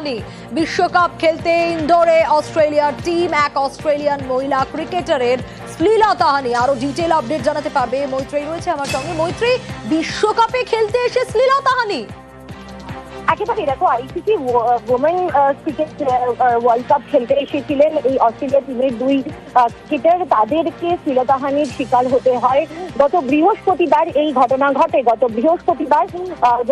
শ্লীলতাহানি বিশ্বকাপ খেলতে ইন্দোরে অস্ট্রেলিয়ার টিম, এক অস্ট্রেলিয়ান মহিলা ক্রিকেটারের শ্লীলতাহানি আরও ডিটেল আপডেট জানাতে পারবে মৈত্রী রয়েছে আমার সঙ্গে মৈত্রী বিশ্বকাপে খেলতে এসে শ্লীলতাহানি একেবারে দেখো, ICC women cricket world cup খেলতে এসেছিলেন এই অস্ট্রেলিয়া টিমের দুই ক্রিকেটার তাদেরকে শ্লীলতাহানির শিকার হতে হয়। গত বৃহস্পতিবার এই ঘটনা ঘটে। গত বৃহস্পতিবার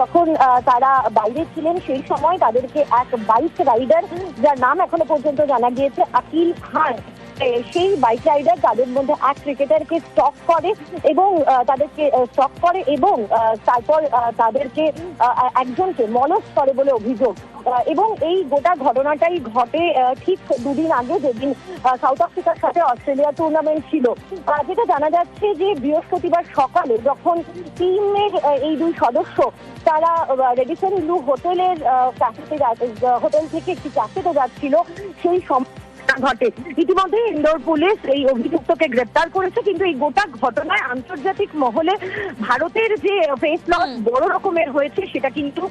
যখন তারা বাইরে ছিলেন, সেই সময় তাদেরকে এক বাইক রাইডার যার নাম এখনও পর্যন্ত জানা গিয়েছে, আকিল খান। সেই বাইক রাইডার তাদের মধ্যে এক ক্রিকেটারকে স্টক করে এবং তাদেরকে স্টক করে এবং তারপর তাদেরকে একজনকে মলস করে বলে অভিযোগ। এবং এই গোটা ঘটনাটাই ঘটে ঠিক দুদিন আগে যেদিন সাউথ আফ্রিকার সাথে অস্ট্রেলিয়া টুর্নামেন্ট ছিল। যেটা জানা যাচ্ছে যে বৃহস্পতিবার সকালে যখন টিমের এই দুই সদস্য তারা রেডিসন ব্লু হোটেলের ক্যাফেতে হোটেল থেকে একটি ক্যাফেতে যাচ্ছিল, সেই সময় ঘটে। ইতিমধ্যে ইন্দোর পুলিশ এই অভিযুক্তকে গ্রেপ্তার করেছে কিন্তু এই গোটা ঘটনায় আন্তর্জাতিক মহলে ভারতের যে ফেস লস বড় রকমের হয়েছে সেটা কিন্তু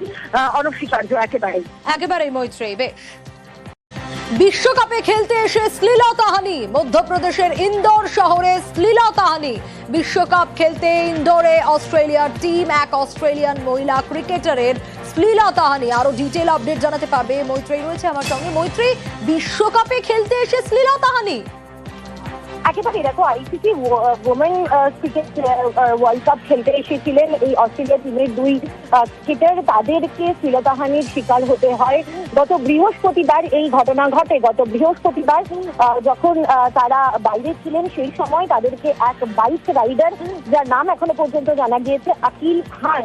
অনস্বীকার্য একেবারেই। একেবারেই মৈত্রী বেশ। বিশ্বকাপে খেলতে এসে শ্লীলতাহানি মধ্যপ্রদেশের ইন্দোর শহরে শ্লীলতাহানি বিশ্বকাপ খেলতে ইন্দোরে অস্ট্রেলিয়ার টিম, এক অস্ট্রেলিয়ান মহিলা ক্রিকেটারের শ্লীলতাহানি আরও ডিটেল আপডেট জানাতে পারবে মৈত্রী রয়েছে আমার সঙ্গে। মৈত্রী বিশ্বকাপে খেলতে এসে শ্লীলতাহানি একেবারে দেখো, ICC women cricket world cup খেলতে এসেছিলেন। এই অস্ট্রেলিয়া টিমের দুই ক্রিকেটার তাদেরকে শ্লীলতাহানির শিকার হতে হয়। গত বৃহস্পতিবার এই ঘটনা ঘটে। গত বৃহস্পতিবার যখন তারা বাইরে ছিলেন, সেই সময় তাদেরকে এক বাইক রাইডার যার নাম এখনও পর্যন্ত জানা গিয়েছে, আকিল খান।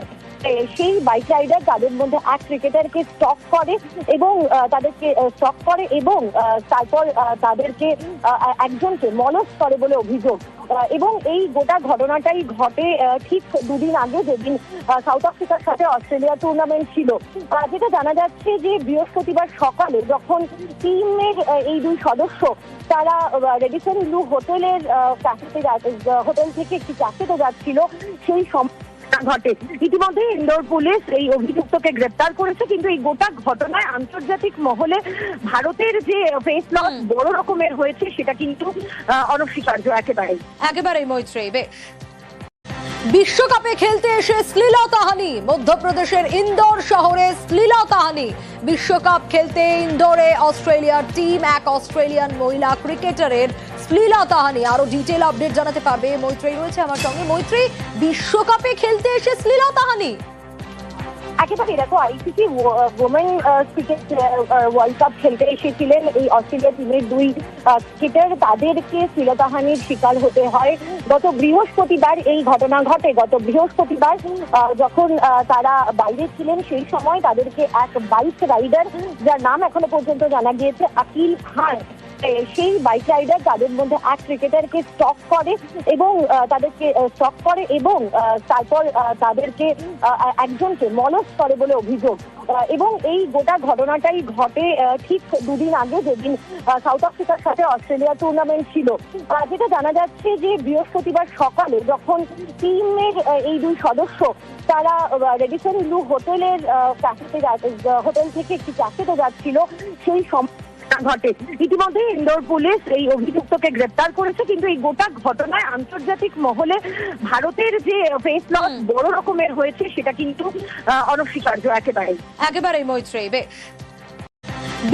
সেই বাইক রাইডার তাদের মধ্যে এক ক্রিকেটারকে স্টক করে এবং তাদেরকে স্টক করে এবং তারপর তাদেরকে একজনকে মলস করে বলে অভিযোগ। এবং এই গোটা ঘটনাটাই ঘটে ঠিক দুদিন আগে যেদিন সাউথ আফ্রিকার সাথে অস্ট্রেলিয়া টুর্নামেন্ট ছিল। যেটা জানা যাচ্ছে যে বৃহস্পতিবার সকালে যখন টিমের এই দুই সদস্য তারা রেডিসন লু হোটেলের ক্যাফেতে হোটেল থেকে একটি ক্যাফেতে যাচ্ছিল, সেই সময় ঘটে। ইতিমধ্যে ইন্দোর পুলিশ এই অভিযুক্তকে গ্রেপ্তার করেছে কিন্তু এই গোটা ঘটনায় আন্তর্জাতিক মহলে ভারতের যে ফেস লস বড় রকমের হয়েছে সেটা কিন্তু অনস্বীকার্য একেবারেই। একেবারেই মৈত্রী বেশ। বিশ্বকাপে খেলতে এসে শ্লীলতাহানি মধ্যপ্রদেশের ইন্দোর শহরে শ্লীলতাহানি বিশ্বকাপ খেলতে ইন্দোরে অস্ট্রেলিয়ার টিম এক অস্ট্রেলিয়ান মহিলা ক্রিকেটারের শ্লীলতাহানি আরও ডিটেল আপডেট জানাতে পারবে মৈত্রী রয়েছে আমার সঙ্গে। মৈত্রী বিশ্বকাপে খেলতে এসে শ্লীলতাহানি একেবারে দেখো ICC women cricket world cup খেলতে এসেছিলেন। এই অস্ট্রেলিয়া টিমের দুই ক্রিকেটার তাদেরকে শ্লীলতাহানির শিকার হতে হয়। গত বৃহস্পতিবার এই ঘটনা ঘটে। গত বৃহস্পতিবার যখন তারা বাইরে ছিলেন, সেই সময় তাদেরকে এক বাইক রাইডার যার নাম এখনও পর্যন্ত জানা গিয়েছে, আকিল খান। সেই বাইক রাইডার তাদের মধ্যে এক ক্রিকেটারকে স্টক করে এবং তাদেরকে স্টক করে এবং তারপর তাদেরকে একজনকে মলস করে বলে অভিযোগ। এবং এই গোটা ঘটনাটাই ঘটে ঠিক দুদিন আগে যেদিন সাউথ আফ্রিকার সাথে অস্ট্রেলিয়া টুর্নামেন্ট ছিল। যেটা জানা যাচ্ছে যে বৃহস্পতিবার সকালে যখন টিমের এই দুই সদস্য তারা রেডিসন ব্লু হোটেলের ক্যাফেতে হোটেল থেকে একটি ক্যাফেতে যাচ্ছিল, সেই সময় ঘটে। ইতিমধ্যে ইন্দোর পুলিশ এই অভিযুক্তকে গ্রেপ্তার করেছে কিন্তু এই গোটা ঘটনায় আন্তর্জাতিক মহলে ভারতের যে ফেস লস বড় রকমের হয়েছে সেটা কিন্তু অনস্বীকার্য একেবারেই। একেবারেই মৈত্রী বেশ।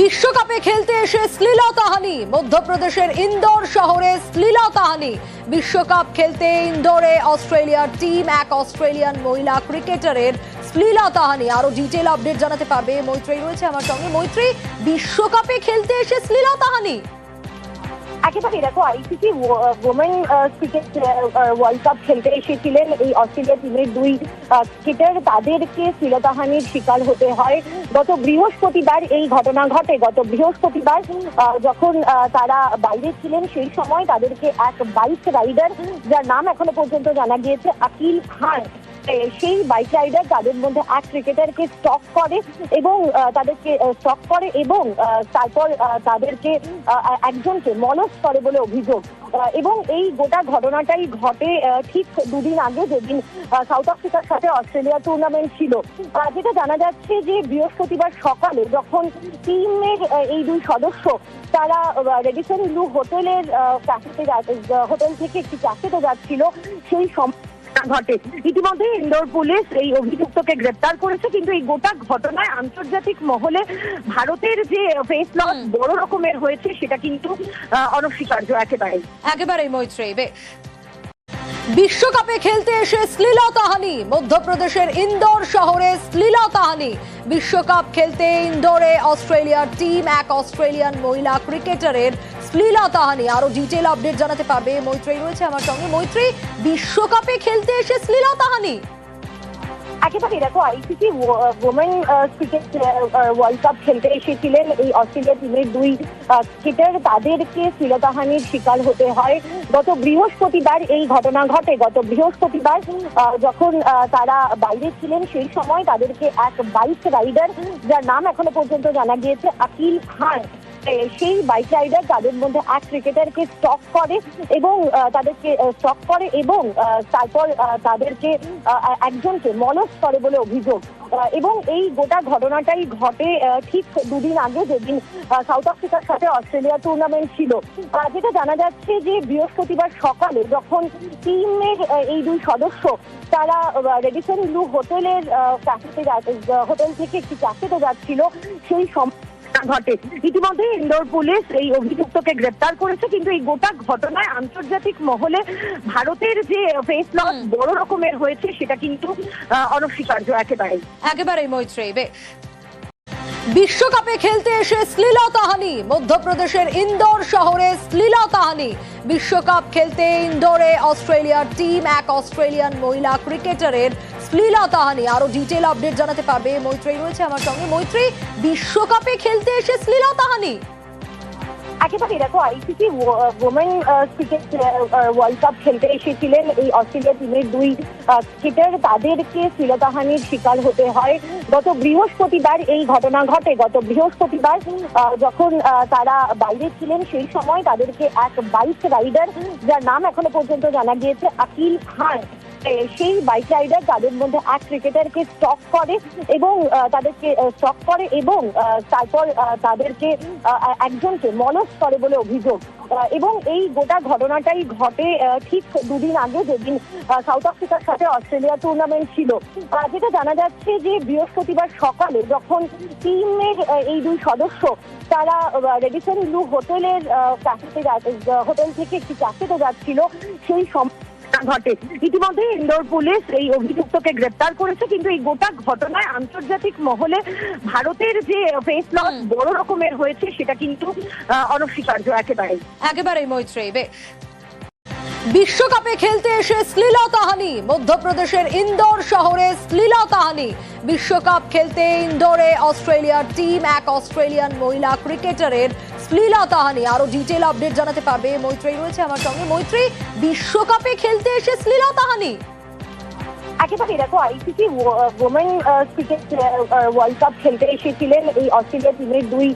বিশ্বকাপে খেলতে এসে শ্লীলতাহানি মধ্যপ্রদেশের ইন্দোর শহরে শ্লীলতাহানি বিশ্বকাপ খেলতে ইন্দোরে অস্ট্রেলিয়ার টিম এক অস্ট্রেলিয়ান মহিলা ক্রিকেটারের শ্লীলতাহানি আরও ডিটেল আপডেট জানাতে পারবে মৈত্রী রয়েছে আমার সঙ্গে। মৈত্রী বিশ্বকাপে খেলতে এসে শ্লীলতাহানি একেবারে দেখো, ICC women cricket world cup খেলতে এসেছিলেন এই অস্ট্রেলিয়া টিমের দুই ক্রিকেটার তাদেরকে শ্লীলতাহানির শিকার হতে হয়। গত বৃহস্পতিবার এই ঘটনা ঘটে। গত বৃহস্পতিবার যখন তারা বাইরে ছিলেন, সেই সময় তাদেরকে এক বাইক রাইডার যার নাম এখনও পর্যন্ত জানা গিয়েছে, আকিল খান। সেই বাইক রাইডার তাদের মধ্যে এক ক্রিকেটারকে স্টক করে এবং তাদেরকে স্টক করে এবং তারপর তাদেরকে একজনকে মলস করে বলে অভিযোগ। এবং এই গোটা ঘটনাটাই ঘটে ঠিক দুদিন আগে যেদিন সাউথ আফ্রিকার সাথে অস্ট্রেলিয়া টুর্নামেন্ট ছিল। যেটা জানা যাচ্ছে যে বৃহস্পতিবার সকালে যখন টিমের এই দুই সদস্য তারা রেডিসন ব্লু হোটেলের ক্যাফেতে হোটেল থেকে একটি ক্যাফেতে যাচ্ছিল, সেই সম ঘটে। ইতিমধ্যে ইন্দোর পুলিশ এই অভিযুক্তকে গ্রেপ্তার করেছে কিন্তু এই গোটা ঘটনায় আন্তর্জাতিক মহলে ভারতের যে ফেস লস বড় রকমের হয়েছে সেটা কিন্তু আহ, অনস্বীকার্য একেবারে একেবারেই মৈত্রী বেশ। বিশ্বকাপে খেলতে এসে শ্লীলতাহানি মধ্যপ্রদেশের ইন্দোর শহরে শ্লীলতাহানি বিশ্বকাপ খেলতে ইন্দোরে অস্ট্রেলিয়ার টিম, এক অস্ট্রেলিয়ান মহিলা ক্রিকেটারের শ্লীলতাহানি আরও ডিটেল আপডেট জানাতে পারবে মৈত্রী রয়েছে আমার সঙ্গে। মৈত্রী বিশ্বকাপে খেলতে এসে শ্লীলতাহানি একেবারে দেখো ICC women cricket world cup খেলতে এসেছিলেন এই অস্ট্রেলিয়া টিমের দুই ক্রিকেটার তাদেরকে শ্লীলতাহানির শিকার হতে হয়। গত বৃহস্পতিবার এই ঘটনা ঘটে। গত বৃহস্পতিবার যখন তারা বাইরে ছিলেন, সেই সময় তাদেরকে এক বাইক রাইডার যার নাম এখনও পর্যন্ত জানা গিয়েছে, আকিল খান। সেই বাইক রাইডার তাদের মধ্যে এক ক্রিকেটারকে স্টক করে এবং তাদেরকে স্টক করে এবং তারপর তাদেরকে একজনকে মলস করে বলে অভিযোগ। এবং এই গোটা ঘটনাটাই ঘটে ঠিক দুদিন আগে যেদিন সাউথ আফ্রিকার সাথে অস্ট্রেলিয়া টুর্নামেন্ট ছিল। যেটা জানা যাচ্ছে যে বৃহস্পতিবার সকালে যখন টিমের এই দুই সদস্য তারা রেডিসন লু হোটেলের ক্যাফেতে হোটেল থেকে একটি ক্যাফেতে যাচ্ছিল, সেই সম ঘটে। ইতিমধ্যে ইন্দোর পুলিশ এই অভিযুক্তকে গ্রেপ্তার করেছে কিন্তু এই গোটা ঘটনায় আন্তর্জাতিক মহলে ভারতের যে ফেস লস বড় রকমের হয়েছে সেটা কিন্তু অনস্বীকার্য একেবারেই। একেবারেই মৈত্রী বেশ। বিশ্বকাপে খেলতে এসে শ্লীলতাহানি মধ্যপ্রদেশের ইন্দোর শহরে শ্লীলতাহানি বিশ্বকাপ খেলতে ইন্দোরে অস্ট্রেলিয়ার টিম, এক অস্ট্রেলিয়ান মহিলা ক্রিকেটারের শ্লীলতাহানি আরও ডিটেল আপডেট জানাতে পারবে মৈত্রী রয়েছে আমার সঙ্গে। মৈত্রী বিশ্বকাপে খেলতে এসে শ্লীলতাহানি একেবারে দেখো ICC women cricket world cup খেলতে এসেছিলেন। এই অস্ট্রেলিয়া টিমের দুই ক্রিকেটার তাদেরকে শ্লীলতাহানির শিকার হতে হয়। গত বৃহস্পতিবার এই ঘটনা ঘটে। গত বৃহস্পতিবার যখন তারা বাইরে ছিলেন, সেই সময় তাদেরকে এক বাইক রাইডার যার নাম এখনও পর্যন্ত জানা গিয়েছে, আকিল খান। সেই বাইক রাইডার তাদের মধ্যে এক ক্রিকেটারকে স্টক করে এবং তাদেরকে স্টক করে এবং তারপর তাদেরকে একজনকে মলস করে বলে অভিযোগ। এবং এই গোটা ঘটনাটাই ঘটে ঠিক দুদিন আগে যেদিন সাউথ আফ্রিকার সাথে অস্ট্রেলিয়া টুর্নামেন্ট ছিল। যেটা জানা যাচ্ছে যে বৃহস্পতিবার সকালে যখন টিমের এই দুই সদস্য তারা রেডিসন ব্লু হোটেলের ক্যাফেতে হোটেল থেকে একটি ক্যাফেতে যাচ্ছিল, সেই সম ঘটে। ইতিমধ্যে ইন্দোর পুলিশ এই অভিযুক্তকে গ্রেপ্তার করেছে কিন্তু এই গোটা ঘটনায় আন্তর্জাতিক মহলে ভারতের যে ফেস লস বড় রকমের হয়েছে সেটা কিন্তু আহ, অনস্বীকার্য একেবারেই। একেবারেই মৈত্রী বেশ। বিশ্বকাপে খেলতে এসে শ্লীলতাহানি মধ্যপ্রদেশের ইন্দোর শহরে শ্লীলতাহানি বিশ্বকাপ খেলতে ইন্দোরে অস্ট্রেলিয়ার টিম, এক অস্ট্রেলিয়ান মহিলা ক্রিকেটারের শ্লীলতাহানি আরও ডিটেল আপডেট জানাতে পারবে মৈত্রী রয়েছে আমার সঙ্গে। মৈত্রী বিশ্বকাপে খেলতে এসে শ্লীলতাহানি একেবারে দেখো ICC women cricket world cup খেলতে এসেছিলেন। এই অস্ট্রেলিয়া টিমের দুই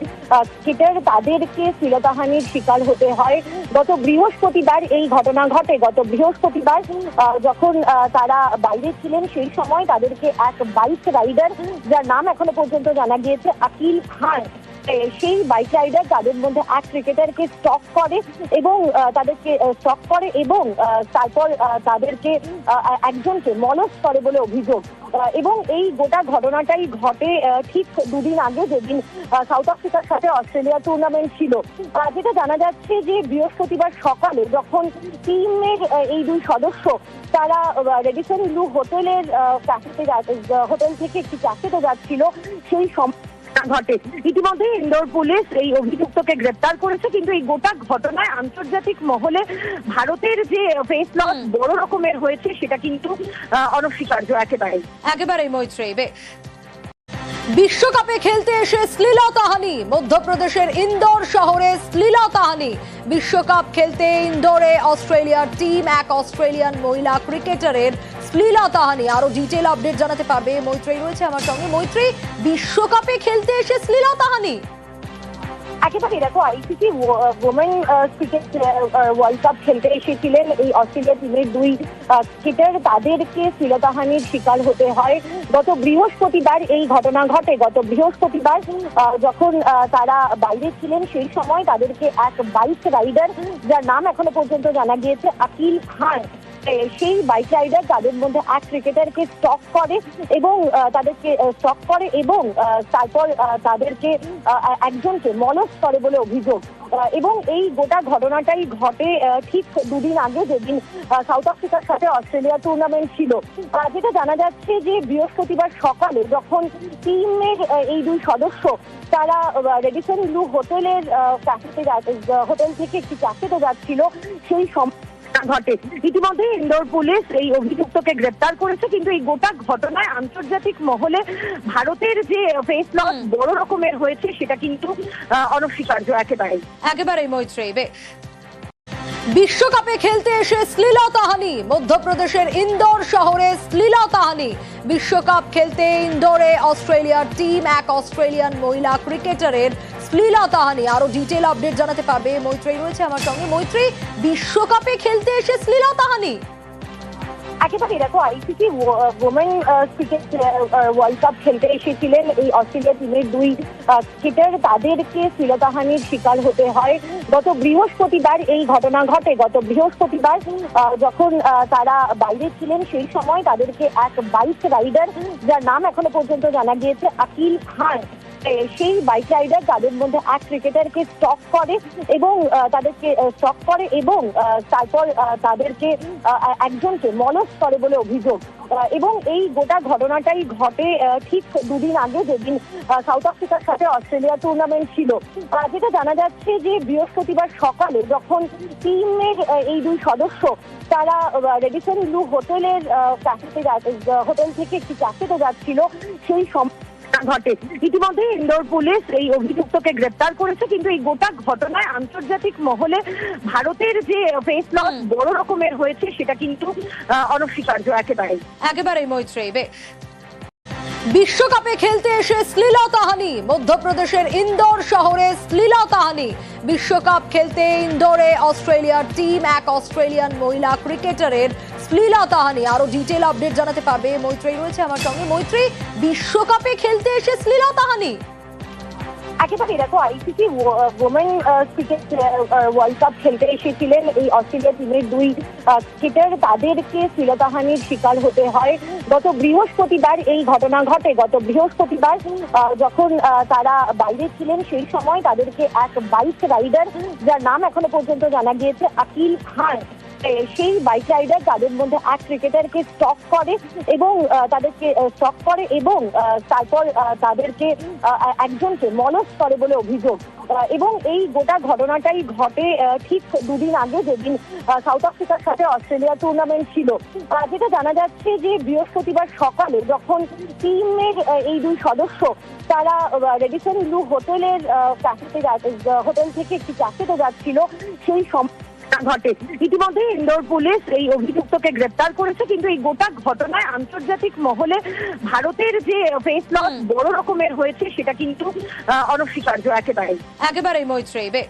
ক্রিকেটার তাদেরকে শ্লীলতাহানির শিকার হতে হয়। গত বৃহস্পতিবার এই ঘটনা ঘটে। গত বৃহস্পতিবার যখন তারা বাইরে ছিলেন, সেই সময় তাদেরকে এক বাইক রাইডার যার নাম এখনও পর্যন্ত জানা গিয়েছে, আকিল খান। সেই বাইক রাইডার তাদের মধ্যে এক ক্রিকেটারকে স্টক করে এবং তাদেরকে স্টক করে এবং তারপর তাদেরকে একজনকে মলস করে বলে অভিযোগ। এবং এই গোটা ঘটনাটাই ঘটে ঠিক দুদিন আগে যেদিন সাউথ আফ্রিকার সাথে অস্ট্রেলিয়া টুর্নামেন্ট ছিল। যেটা জানা যাচ্ছে যে বৃহস্পতিবার সকালে যখন টিমের এই দুই সদস্য তারা রেডিসন ব্লু হোটেলের ক্যাফেতে হোটেল থেকে একটি ক্যাফেতে যাচ্ছিল, সেই সম ঘটে। ইতিমধ্যে ইন্দোর পুলিশ এই অভিযুক্তকে গ্রেপ্তার করেছে কিন্তু এই গোটা ঘটনায় আন্তর্জাতিক মহলে ভারতের যে ফেস লস বড় রকমের হয়েছে সেটা কিন্তু অনস্বীকার্য একেবারে একেবারেই মৈত্রী বেশ। বিশ্বকাপে খেলতে এসে শ্লীলতাহানি মধ্যপ্রদেশের ইন্দোর শহরে শ্লীলতাহানি বিশ্বকাপ খেলতে ইন্দোরে অস্ট্রেলিয়ার টিম এক অস্ট্রেলিয়ান মহিলা ক্রিকেটারের শ্লীলতাহানি আরও ডিটেল আপডেট জানাতে পারবে মৈত্রী রয়েছে আমার সঙ্গে। মৈত্রী বিশ্বকাপে খেলতে এসে শ্লীলতাহানি একেবারে দেখো, ICC women cricket world cup খেলতে এসেছিলেন এই অস্ট্রেলিয়া টিমের দুই ক্রিকেটার তাদেরকে শ্লীলতাহানির শিকার হতে হয়। গত বৃহস্পতিবার এই ঘটনা ঘটে। গত বৃহস্পতিবার যখন তারা বাইরে ছিলেন, সেই সময় তাদেরকে এক বাইক রাইডার যার নাম এখনও পর্যন্ত জানা গিয়েছে, আকিল খান। সেই বাইক রাইডার তাদের মধ্যে এক ক্রিকেটারকে স্টক করে এবং তাদেরকে স্টক করে এবং তারপর তাদেরকে একজনকে মলস করে বলে অভিযোগ। এবং এই গোটা ঘটনাটাই ঘটে ঠিক দুদিন আগে যেদিন সাউথ আফ্রিকার সাথে অস্ট্রেলিয়া টুর্নামেন্ট ছিল। যেটা জানা যাচ্ছে যে বৃহস্পতিবার সকালে যখন টিমের এই দুই সদস্য তারা রেডিসন ব্লু হোটেলের ক্যাফেতে হোটেল থেকে একটি ক্যাফেতে যাচ্ছিল, সেই সময় ঘটে। ইতিমধ্যে ইন্দোর পুলিশ এই অভিযুক্তকে গ্রেপ্তার করেছে কিন্তু এই গোটা ঘটনায় আন্তর্জাতিক মহলে ভারতের যে ফেস লস বড় রকমের হয়েছে সেটা কিন্তু অনস্বীকার্য একেবারেই। একেবারেই মৈত্রী বেশ। বিশ্বকাপে খেলতে এসে শ্লীলতাহানি মধ্যপ্রদেশের ইন্দোর শহরে শ্লীলতাহানি বিশ্বকাপ খেলতে ইন্দোরে অস্ট্রেলিয়ার টিম এক অস্ট্রেলিয়ান মহিলা ক্রিকেটারের শ্লীলতাহানি আরও ডিটেল আপডেট জানাতে পারবে মৈত্রী রয়েছে আমার সঙ্গে। মৈত্রী বিশ্বকাপে খেলতে এসে শ্লীলতাহানি একেবারে দেখো ICC women cricket world cup খেলতে এসেছিলেন এই অস্ট্রেলিয়া টিমের দুই ক্রিকেটার তাদেরকে শ্লীলতাহানির শিকার হতে হয়। গত বৃহস্পতিবার এই ঘটনা ঘটে। গত বৃহস্পতিবার যখন তারা বাইরে ছিলেন, সেই সময় তাদেরকে এক বাইক রাইডার যার নাম এখনও পর্যন্ত জানা গিয়েছে, আকিল খান। সেই বাইক রাইডার তাদের মধ্যে এক ক্রিকেটারকে স্টক করে এবং তাদেরকে স্টক করে এবং তারপর তাদেরকে একজনকে মলস করে বলে অভিযোগ। এবং এই গোটা ঘটনাটাই ঘটে ঠিক দুদিন আগে যেদিন সাউথ আফ্রিকার সাথে অস্ট্রেলিয়া টুর্নামেন্ট ছিল। যেটা জানা যাচ্ছে যে বৃহস্পতিবার সকালে যখন টিমের এই দুই সদস্য তারা রেডিসন লু হোটেলের ক্যাফেতে হোটেল থেকে একটি ক্যাফেতে যাচ্ছিল, সেই সময় ঘটে। ইতিমধ্যে ইন্দোর পুলিশ এই অভিযুক্তকে গ্রেপ্তার করেছে কিন্তু এই গোটা ঘটনায় আন্তর্জাতিক মহলে ভারতের যে ফেস লস বড় রকমের হয়েছে সেটা কিন্তু অনস্বীকার্য একেবারেই। একেবারেই মৈত্রী বেশ। বিশ্বকাপে খেলতে এসে শ্লীলতাহানি মধ্যপ্রদেশের ইন্দোর শহরে শ্লীলতাহানি বিশ্বকাপ খেলতে ইন্দোরে অস্ট্রেলিয়ার টিম এক অস্ট্রেলিয়ান মহিলা ক্রিকেটারের শ্লীলতাহানি আরও ডিটেল আপডেট জানাতে পারবে মৈত্রী রয়েছে আমার সঙ্গে। মৈত্রী বিশ্বকাপে খেলতে এসে শ্লীলতাহানি একেবারে দেখো ICC women cricket world cup খেলতে এসেছিলেন এই অস্ট্রেলিয়া টিমের দুই ক্রিকেটার তাদেরকে শ্লীলতাহানির শিকার হতে হয়। গত বৃহস্পতিবার এই ঘটনা ঘটে। গত বৃহস্পতিবার যখন তারা বাইরে ছিলেন, সেই সময় তাদেরকে এক বাইক রাইডার যার নাম এখনও পর্যন্ত জানা গিয়েছে, আকিল খান। সেই বাইক রাইডার তাদের মধ্যে এক ক্রিকেটারকে স্টক করে এবং তাদেরকে স্টক করে এবং তারপর তাদেরকে একজনকে মলস করে বলে অভিযোগ। এবং এই গোটা ঘটনাটাই ঘটে ঠিক দুদিন আগে যেদিন সাউথ আফ্রিকার সাথে অস্ট্রেলিয়া টুর্নামেন্ট ছিল। যেটা জানা যাচ্ছে যে বৃহস্পতিবার সকালে যখন টিমের এই দুই সদস্য তারা রেডিসন লু হোটেলের ক্যাফেতে হোটেল থেকে একটি ক্যাফেতে যাচ্ছিল, সেই সময় ঘটে। ইতিমধ্যে ইন্দোর পুলিশ এই অভিযুক্তকে গ্রেপ্তার করেছে কিন্তু এই গোটা ঘটনায় আন্তর্জাতিক মহলে ভারতের যে ফেস লস বড় রকমের হয়েছে সেটা কিন্তু অনস্বীকার্য একেবারেই। একেবারেই মৈত্রী বেশ।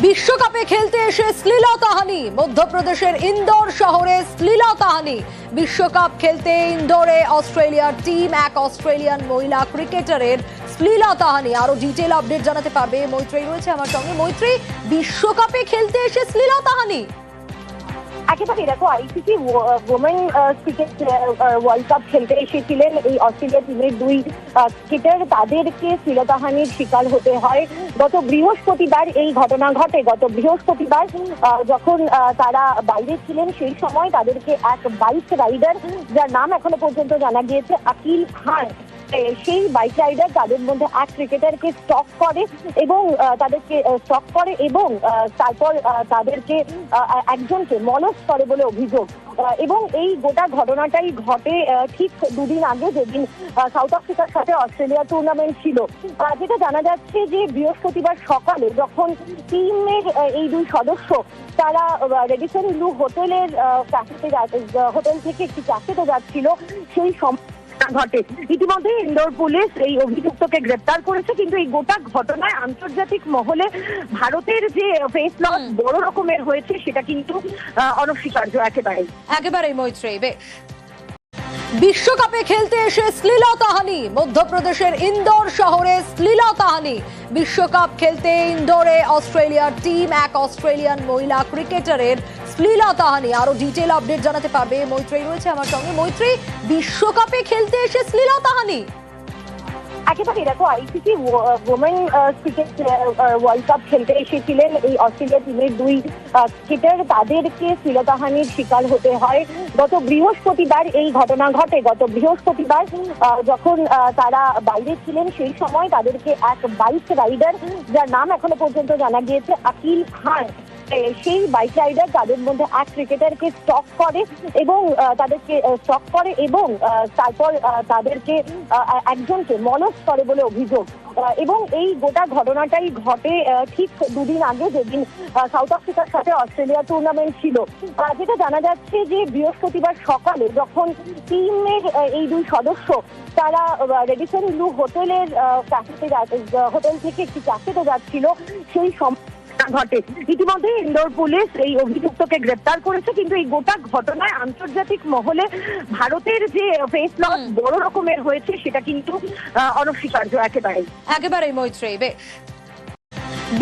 বিশ্বকাপে খেলতে এসে শ্লীলতাহানি মধ্যপ্রদেশের ইন্দোর শহরে শ্লীলতাহানি বিশ্বকাপ খেলতে ইন্দোরে অস্ট্রেলিয়ার টিম, এক অস্ট্রেলিয়ান মহিলা ক্রিকেটারের শ্লীলতাহানি আরও ডিটেল আপডেট জানাতে পারবে মৈত্রী রয়েছে আমার সঙ্গে। মৈত্রী বিশ্বকাপে খেলতে এসে শ্লীলতাহানি একেবারে দেখো ICC women cricket world cup খেলতে এসেছিলেন এই অস্ট্রেলিয়া টিমের দুই ক্রিকেটার তাদেরকে শ্লীলতাহানির শিকার হতে হয়। গত বৃহস্পতিবার এই ঘটনা ঘটে। গত বৃহস্পতিবার যখন তারা বাইরে ছিলেন, সেই সময় তাদেরকে এক বাইক রাইডার যার নাম এখনও পর্যন্ত জানা গিয়েছে, আকিল খান। সেই বাইক রাইডার তাদের মধ্যে এক ক্রিকেটারকে স্টক করে এবং তাদেরকে স্টক করে এবং তারপর তাদেরকে একজনকে মলস করে বলে অভিযোগ। এবং এই গোটা ঘটনাটাই ঘটে ঠিক দুদিন আগে যেদিন সাউথ আফ্রিকার সাথে অস্ট্রেলিয়া টুর্নামেন্ট ছিল। যেটা জানা যাচ্ছে যে বৃহস্পতিবার সকালে যখন টিমের এই দুই সদস্য তারা রেডিসন ব্লু হোটেলের ক্যাফেতে হোটেল থেকে একটি ক্যাফেতে যাচ্ছিল, সেই সময় ঘটে। ইতিমধ্যে ইন্দোর পুলিশ এই অভিযুক্তকে গ্রেপ্তার করেছে কিন্তু এই গোটা ঘটনায় আন্তর্জাতিক মহলে ভারতের যে ফেস লস বড় রকমের হয়েছে সেটা কিন্তু অনস্বীকার্য একেবারেই। একেবারেই মৈত্রী বেশ। বিশ্বকাপে খেলতে এসে শ্লীলতাহানি মধ্যপ্রদেশের ইন্দোর শহরে শ্লীলতাহানি বিশ্বকাপ খেলতে ইন্দোরে অস্ট্রেলিয়ার টিম, এক অস্ট্রেলিয়ান মহিলা ক্রিকেটারের শ্লীলতাহানি আরও ডিটেল আপডেট জানাতে পারবে মৈত্রী রয়েছে আমার সঙ্গে। মৈত্রী বিশ্বকাপে খেলতে এসে শ্লীলতাহানি একেবারে দেখো ICC women cricket world cup খেলতে এসেছিলেন এই অস্ট্রেলিয়া টিমের দুই ক্রিকেটার তাদেরকে শ্লীলতাহানির শিকার হতে হয়। গত বৃহস্পতিবার এই ঘটনা ঘটে। গত বৃহস্পতিবার যখন তারা বাইরে ছিলেন, সেই সময় তাদেরকে এক বাইক রাইডার যার নাম এখনও পর্যন্ত জানা গিয়েছে, আকিল খান। সেই বাইক রাইডার তাদের মধ্যে এক ক্রিকেটারকে স্টক করে এবং তাদেরকে স্টক করে এবং তারপর তাদেরকে একজনকে মলস করে বলে অভিযোগ। এবং এই গোটা ঘটনাটাই ঘটে ঠিক দুদিন আগে যেদিন সাউথ আফ্রিকার সাথে অস্ট্রেলিয়া টুর্নামেন্ট ছিল। যেটা জানা যাচ্ছে যে বৃহস্পতিবার সকালে যখন টিমের এই দুই সদস্য তারা রেডিসন ব্লু হোটেলের ক্যাফেতে হোটেল থেকে একটি ক্যাফেতে যাচ্ছিল, সেই সময় ঘটে। ইতিমধ্যে ইন্দোর পুলিশ এই অভিযুক্তকে গ্রেপ্তার করেছে কিন্তু এই গোটা ঘটনায় আন্তর্জাতিক মহলে ভারতের যে ফেস লস বড় রকমের হয়েছে সেটা কিন্তু অনস্বীকার্য একেবারে একেবারেই মৈত্রী বেশ।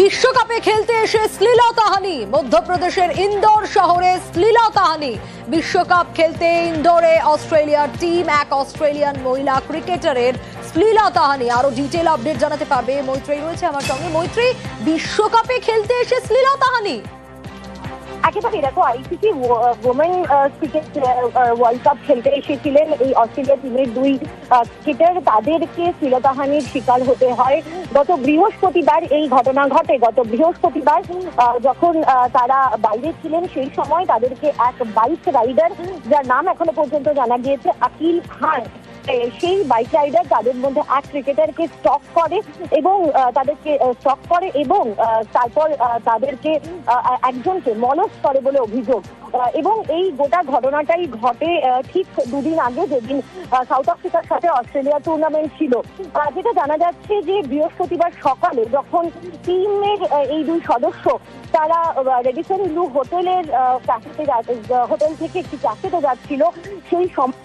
বিশ্বকাপে খেলতে এসে শ্লীলতাহানি মধ্যপ্রদেশের ইন্দোর শহরে শ্লীলতাহানি বিশ্বকাপ খেলতে ইন্দোরে অস্ট্রেলিয়ার টিম এক অস্ট্রেলিয়ান মহিলা ক্রিকেটারের শ্লীলতাহানি আরও ডিটেল আপডেট জানাতে পারবে মৈত্রী রয়েছে আমার সঙ্গে। মৈত্রী বিশ্বকাপে খেলতে এসে শ্লীলতাহানি একেবারে দেখো আইসিসি ওয়ার্ল্ড কাপ খেলতে এসেছিলেন এই অস্ট্রেলিয়া টিমের দুই তাদেরকে শ্লীলতাহানির শিকার হতে হয়। গত বৃহস্পতিবার এই ঘটনা ঘটে। গত বৃহস্পতিবার যখন তারা বাইরে ছিলেন, সেই সময় তাদেরকে এক বাইক রাইডার যার নাম এখনও পর্যন্ত জানা গিয়েছে, আকিল খান। সেই বাইক রাইডার তাদের মধ্যে এক ক্রিকেটারকে স্টক করে এবং তাদেরকে স্টক করে এবং তারপর তাদেরকে একজনকে মলস করে বলে অভিযোগ। এবং এই গোটা ঘটনাটাই ঘটে ঠিক দুদিন আগে যেদিন সাউথ আফ্রিকার সাথে অস্ট্রেলিয়া টুর্নামেন্ট ছিল। যেটা জানা যাচ্ছে যে বৃহস্পতিবার সকালে যখন টিমের এই দুই সদস্য তারা রেডিসন ব্লু হোটেলের ক্যাফেতে হোটেল থেকে একটি ক্যাফেতে যাচ্ছিল, সেই সময়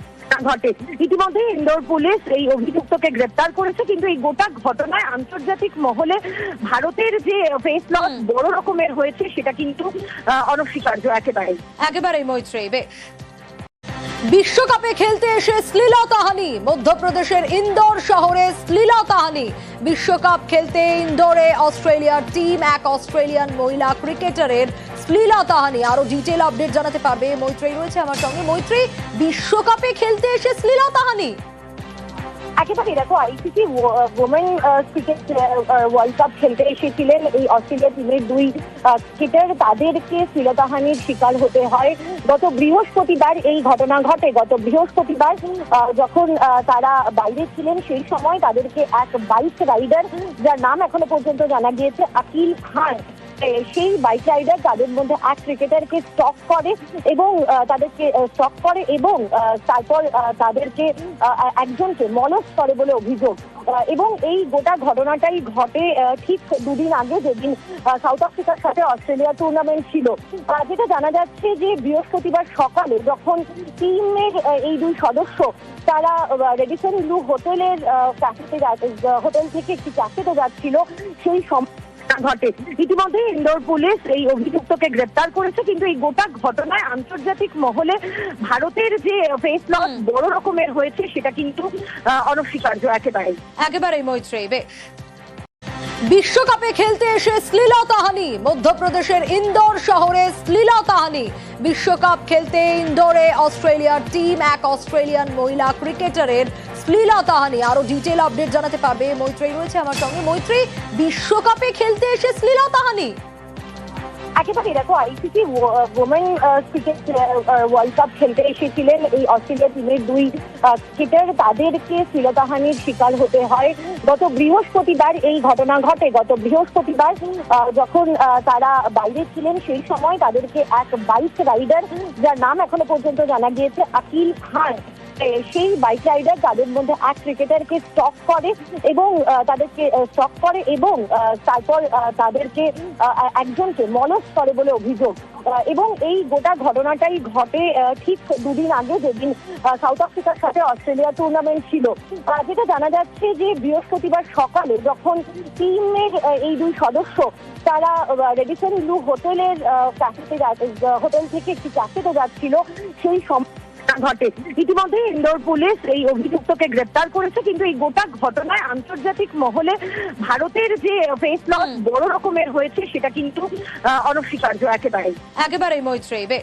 ঘটে। ইতিমধ্যে ইন্দোর পুলিশ এই অভিযুক্তকে গ্রেপ্তার করেছে কিন্তু এই গোটা ঘটনায় আন্তর্জাতিক মহলে ভারতের যে ফেস লস বড় রকমের হয়েছে সেটা কিন্তু অনস্বীকার্য একেবারে একেবারেই মৈত্রী বেশ বিশ্বকাপে খেলতে এসে শ্লীলতাহানি মধ্যপ্রদেশের ইন্দোর শহরে শ্লীলতাহানি বিশ্বকাপ খেলতে ইন্দোরে অস্ট্রেলিয়ার টিম এক অস্ট্রেলিয়ান মহিলা ক্রিকেটারের শ্লীলতাহানি আরও ডিটেল আপডেট জানাতে পারবে মৈত্রী রয়েছে আমার সঙ্গে। মৈত্রী বিশ্বকাপে খেলতে এসে শ্লীলতাহানি একেবারে দেখো, ICC women cricket world cup খেলতে এসেছিলেন এই অস্ট্রেলিয়া টিমের দুই ক্রিকেটার তাদেরকে শ্লীলতাহানির শিকার হতে হয়। গত বৃহস্পতিবার এই ঘটনা ঘটে। গত বৃহস্পতিবার যখন তারা বাইরে ছিলেন, সেই সময় তাদেরকে এক বাইক রাইডার যার নাম এখনও পর্যন্ত জানা গিয়েছে, আকিল খান। সেই বাইক রাইডার তাদের মধ্যে এক ক্রিকেটারকে স্টক করে এবং তাদেরকে স্টক করে এবং তারপর তাদেরকে একজনকে মলস করে বলে অভিযোগ। এবং এই গোটা ঘটনাটাই ঘটে ঠিক দুদিন আগে যেদিন সাউথ আফ্রিকার সাথে অস্ট্রেলিয়া টুর্নামেন্ট ছিল। যেটা জানা যাচ্ছে যে বৃহস্পতিবার সকালে যখন টিমের এই দুই সদস্য তারা রেডিসন ব্লু হোটেলের ক্যাফেতে হোটেল থেকে একটি ক্যাফেতে যাচ্ছিল, সেই সময় ঘটে। ইতিমধ্যে ইন্দোর পুলিশ এই অভিযুক্তকে গ্রেপ্তার করেছে কিন্তু এই গোটা ঘটনায় আন্তর্জাতিক মহলে ভারতের যে ফেস লস বড় রকমের হয়েছে সেটা কিন্তু আহ, অনস্বীকার্য একেবারেই। একেবারেই মৈত্রী বেশ। বিশ্বকাপে খেলতে এসে শ্লীলতাহানি মধ্যপ্রদেশের ইন্দোর শহরে শ্লীলতাহানি বিশ্বকাপ খেলতে ইন্দোরে অস্ট্রেলিয়ার টিম, এক অস্ট্রেলিয়ান মহিলা ক্রিকেটারের শ্লীলতাহানি আরও ডিটেল আপডেট জানাতে পারবে মৈত্রী রয়েছে আমার সঙ্গে। মৈত্রী বিশ্বকাপে খেলতে এসে শ্লীলতাহানি একেবারে দেখো ICC women cricket world cup খেলতে এসেছিলেন। এই অস্ট্রেলিয়া টিমের দুই ক্রিকেটার তাদেরকে শ্লীলতাহানির শিকার হতে হয়। গত বৃহস্পতিবার এই ঘটনা ঘটে। গত বৃহস্পতিবার যখন তারা বাইরে ছিলেন, সেই সময় তাদেরকে এক বাইক রাইডার যার নাম এখনও পর্যন্ত জানা গিয়েছে, আকিল খান। সেই বাইক রাইডার তাদের মধ্যে এক ক্রিকেটারকে স্টক করে এবং তাদেরকে স্টক করে এবং তারপর তাদেরকে একজনকে মলস করে বলে অভিযোগ। এবং এই গোটা ঘটনাটাই ঘটে ঠিক দুদিন আগে যেদিন সাউথ আফ্রিকার সাথে অস্ট্রেলিয়া টুর্নামেন্ট ছিল। যেটা জানা যাচ্ছে যে বৃহস্পতিবার সকালে যখন টিমের এই দুই সদস্য তারা রেডিসন ব্লু হোটেলের ক্যাফেতে হোটেল থেকে একটি ক্যাফেতে যাচ্ছিল, সেই সময় ঘটে। ইতিমধ্যে ইন্দোর পুলিশ এই অভিযুক্তকে গ্রেপ্তার করেছে কিন্তু এই গোটা ঘটনায় আন্তর্জাতিক মহলে ভারতের যে ফেস লস বড় রকমের হয়েছে সেটা কিন্তু অনস্বীকার্য একেবারেই। একেবারেই মৈত্রী বে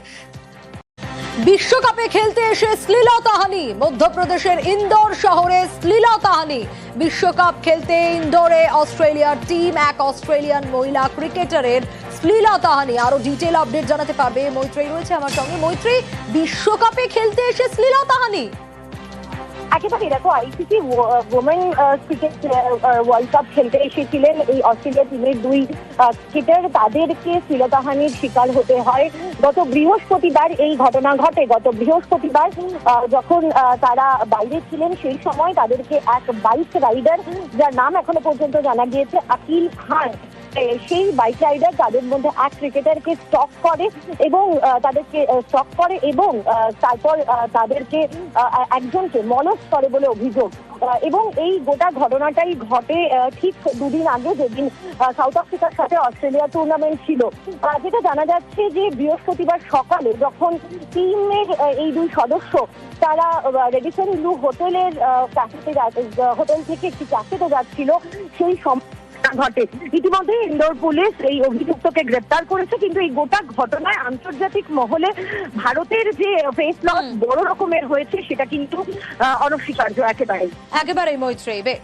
বিশ্বকাপে খেলতে এসে শ্লীলতাহানি মধ্যপ্রদেশের ইন্দোর শহরে শ্লীলতাহানি বিশ্বকাপ খেলতে ইন্দোরে অস্ট্রেলিয়ার টিম এক অস্ট্রেলিয়ান মহিলা ক্রিকেটারের শ্লীলতাহানি আরও ডিটেল আপডেট জানাতে পারবে মৈত্রী রয়েছে আমার সঙ্গে। মৈত্রী বিশ্বকাপে খেলতে এসে শ্লীলতাহানি একেবারে দেখো ICC women cricket world cup খেলতে এসেছিলেন এই অস্ট্রেলিয়া টিমের দুই ক্রিকেটার তাদেরকে শ্লীলতাহানির শিকার হতে হয়। গত বৃহস্পতিবার এই ঘটনা ঘটে। গত বৃহস্পতিবার যখন তারা বাইরে ছিলেন, সেই সময় তাদেরকে এক বাইক রাইডার যার নাম এখনও পর্যন্ত জানা গিয়েছে, আকিল খান। সেই বাইক রাইডার তাদের মধ্যে এক ক্রিকেটারকে স্টক করে এবং তাদেরকে স্টক করে এবং তারপর তাদেরকে একজনকে মলস করে বলে অভিযোগ। এবং এই গোটা ঘটনাটাই ঘটে ঠিক দুদিন আগে যেদিন সাউথ আফ্রিকার সাথে অস্ট্রেলিয়া টুর্নামেন্ট ছিল। যেটা জানা যাচ্ছে যে বৃহস্পতিবার সকালে যখন টিমের এই দুই সদস্য তারা রেডিসন ব্লু হোটেলের ক্যাফেতে হোটেল থেকে একটি ক্যাফেতে যাচ্ছিল, সেই সময় ঘটে। ইতিমধ্যে ইন্দোর পুলিশ এই অভিযুক্তকে গ্রেপ্তার করেছে কিন্তু এই গোটা ঘটনায় আন্তর্জাতিক মহলে ভারতের যে ফেস লস বড় রকমের হয়েছে সেটা কিন্তু অনস্বীকার্য একেবারেই। একেবারেই মৈত্রী বে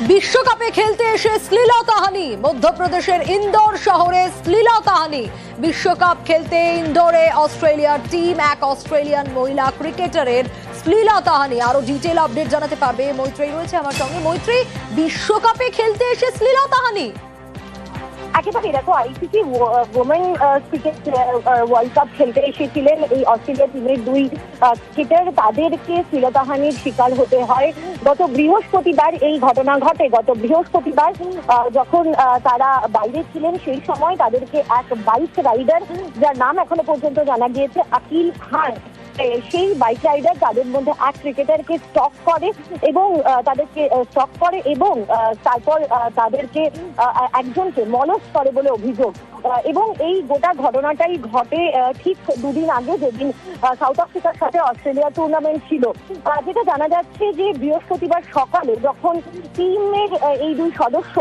বিশ্বকাপে খেলতে এসে শ্লীলতাহানি মধ্যপ্রদেশের ইন্দোর শহরে শ্লীলতাহানি বিশ্বকাপ খেলতে ইন্দোরে অস্ট্রেলিয়ার টিম, এক অস্ট্রেলিয়ান মহিলা ক্রিকেটারের শ্লীলতাহানি আরও ডিটেল আপডেট জানাতে পারবে মৈত্রী রয়েছে আমার সঙ্গে মৈত্রী বিশ্বকাপে খেলতে এসে শ্লীলতাহানি একেবারে দেখো, ICC women cricket world cup খেলতে এসেছিলেন এই অস্ট্রেলিয়া টিমের দুই ক্রিকেটার তাদেরকে শ্লীলতাহানির শিকার হতে হয়। গত বৃহস্পতিবার এই ঘটনা ঘটে। গত বৃহস্পতিবার যখন তারা বাইরে ছিলেন, সেই সময় তাদেরকে এক বাইক রাইডার যার নাম এখনও পর্যন্ত জানা গিয়েছে, আকিল খান। সেই বাইক রাইডার তাদের মধ্যে এক ক্রিকেটারকে স্টক করে এবং তাদেরকে স্টক করে এবং তারপর তাদেরকে একজনকে মলস করে বলে অভিযোগ। এবং এই গোটা ঘটনাটাই ঘটে ঠিক দুদিন আগে যেদিন সাউথ আফ্রিকার সাথে অস্ট্রেলিয়া টুর্নামেন্ট ছিল। যেটা জানা যাচ্ছে যে বৃহস্পতিবার সকালে যখন টিমের এই দুই সদস্য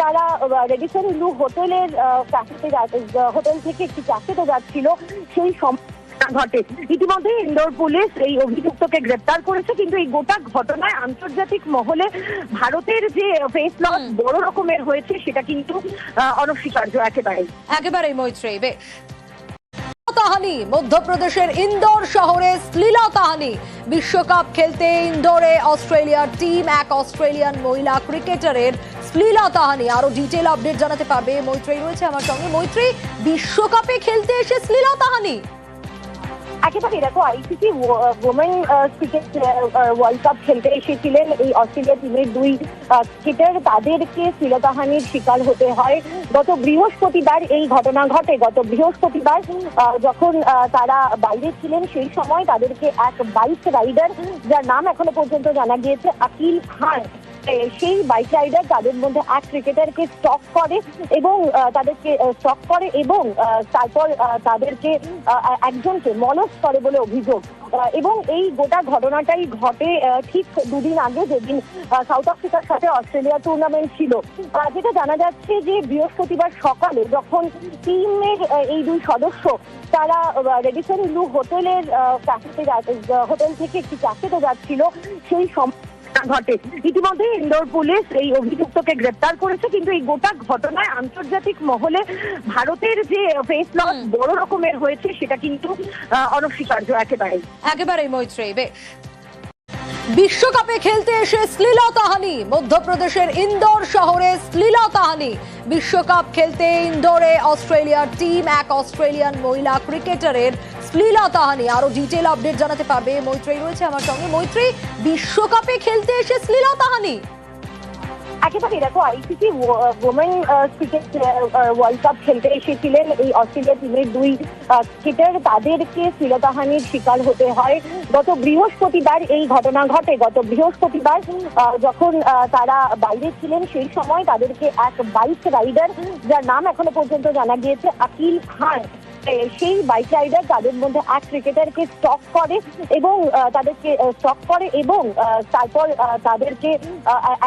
তারা রেডিসন ব্লু হোটেলের ক্যাফেতে হোটেল থেকে একটি ক্যাফেতে যাচ্ছিল, সেই সময় ঘটে। ইতিমধ্যে ইন্দোর পুলিশ এই অভিযুক্তকে গ্রেপ্তার করেছে কিন্তু এই গোটা ঘটনায় আন্তর্জাতিক মহলে ভারতের যে ফেস লস বড় রকমের হয়েছে সেটা কিন্তু অনস্বীকার্য একেবারেই। একেবারেই মৈত্রী বেশ। শ্লীলতাহানি মধ্যপ্রদেশের ইন্দোর শহরে শ্লীলতাহানি বিশ্বকাপ খেলতে ইন্দোরে অস্ট্রেলিয়ার টিম এক অস্ট্রেলিয়ান মহিলা ক্রিকেটারের শ্লীলতাহানি আরও ডিটেল আপডেট জানাতে পারবে মৈত্রী রয়েছে আমার সঙ্গে। মৈত্রী বিশ্বকাপে খেলতে এসে শ্লীলতাহানি একেবারে দেখো ICC women cricket world cup খেলতে এসেছিলেন এই অস্ট্রেলিয়া টিমের দুই ক্রিকেটার তাদেরকে শ্লীলতাহানির শিকার হতে হয়। গত বৃহস্পতিবার এই ঘটনা ঘটে। গত বৃহস্পতিবার যখন তারা বাইরে ছিলেন, সেই সময় তাদেরকে এক বাইক রাইডার যার নাম এখনও পর্যন্ত জানা গিয়েছে, আকিল খান। সেই বাইক রাইডার তাদের মধ্যে এক ক্রিকেটারকে স্টক করে এবং তাদেরকে স্টক করে এবং তারপর তাদেরকে একজনকে মলস করে বলে অভিযোগ। এবং এই গোটা ঘটনাটাই ঘটে ঠিক দুদিন আগে যেদিন সাউথ আফ্রিকার সাথে অস্ট্রেলিয়া টুর্নামেন্ট ছিল। যেটা জানা যাচ্ছে যে বৃহস্পতিবার সকালে যখন টিমের এই দুই সদস্য তারা রেডিসন লু হোটেলের ক্যাফেতে হোটেল থেকে একটি ক্যাফেতে যাচ্ছিল, সেই সময় ঘটে। ইতিমধ্যে ইন্দোর পুলিশ এই অভিযুক্তকে গ্রেপ্তার করেছে কিন্তু এই গোটা ঘটনায় আন্তর্জাতিক মহলে ভারতের যে ফেস লস বড় রকমের হয়েছে সেটা কিন্তু আহ, অনস্বীকার্য একেবারেই। একেবারেই মৈত্রী বেশ। বিশ্বকাপে খেলতে এসে শ্লীলতাহানি মধ্যপ্রদেশের ইন্দোর শহরে শ্লীলতাহানি বিশ্বকাপ খেলতে ইন্দোরে অস্ট্রেলিয়ার টিম, এক অস্ট্রেলিয়ান মহিলা ক্রিকেটারের শ্লীলতাহানি আরও ডিটেল আপডেট জানাতে পারবে মৈত্রী রয়েছে আমার সঙ্গে। মৈত্রী বিশ্বকাপে খেলতে এসে শ্লীলতাহানি একেবারে দেখো ICC women cricket world cup খেলতে এসেছিলেন। এই অস্ট্রেলিয়া টিমের দুই ক্রিকেটার তাদেরকে শ্লীলতাহানির শিকার হতে হয়। গত বৃহস্পতিবার এই ঘটনা ঘটে। গত বৃহস্পতিবার যখন তারা বাইরে ছিলেন, সেই সময় তাদেরকে এক বাইক রাইডার যার নাম এখনও পর্যন্ত জানা গিয়েছে, আকিল খান। সেই বাইক রাইডার তাদের মধ্যে এক ক্রিকেটারকে স্টক করে এবং তাদেরকে স্টক করে এবং তারপর তাদেরকে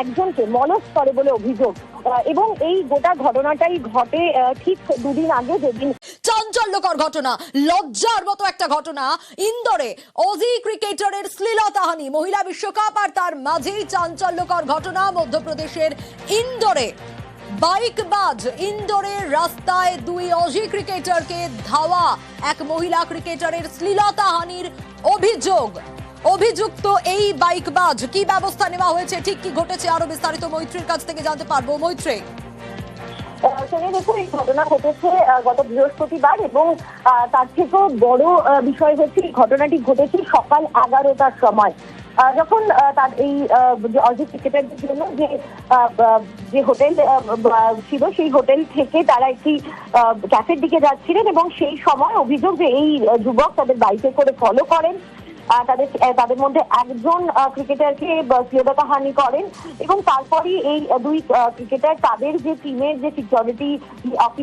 একজনকে মলস করে বলে অভিযোগ। এবং এই গোটা ঘটনাটাই ঘটে ঠিক দুদিন আগে যেদিন চাঞ্চল্যকর ঘটনা, লজ্জার মতো একটা ঘটনা। ইন্দোরে অজি ক্রিকেটারের শ্লীলতাহানি মহিলা বিশ্বকাপ আর তার মাঝেই চাঞ্চল্যকর ঘটনা মধ্যপ্রদেশের ইন্দোরে। বাইকবাজ ইন্দোরের রাস্তায় দুই অজি ক্রিকেটারকে ধাওয়া। এক মহিলা ক্রিকেটারের শ্লীলতাহানির অভিযোগ। অভিযুক্ত এই বাইকবাজ কি ব্যবস্থা নেওয়া হয়েছে? ঠিক কি ঘটেছে? আরও বিস্তারিত মৈত্রীর কাছ থেকে জানতে পারব। মৈত্রী। এই ঘটনা ঘটেছে গত বৃহস্পতিবার এবং তার থেকেও বড় বিষয় হচ্ছে, এই ঘটনাটি ঘটেছে সকাল এগারোটার সময়। যখন তার এই অজিত ক্রিকেটারদের জন্য যে যে হোটেল ছিল সেই হোটেল থেকে তারা একটি ক্যাফের দিকে যাচ্ছিলেন এবং সেই সময় অভিযোগ যে এই যুবক তাদের বাইকে করে ফলো করেন। তাদের তাদের মধ্যে একজন ক্রিকেটারকে শ্লীলতা হানি করেন এবং তারপরই এই দুই ক্রিকেটার তাদের যে টিমের যে সিকিউরিটি অফিস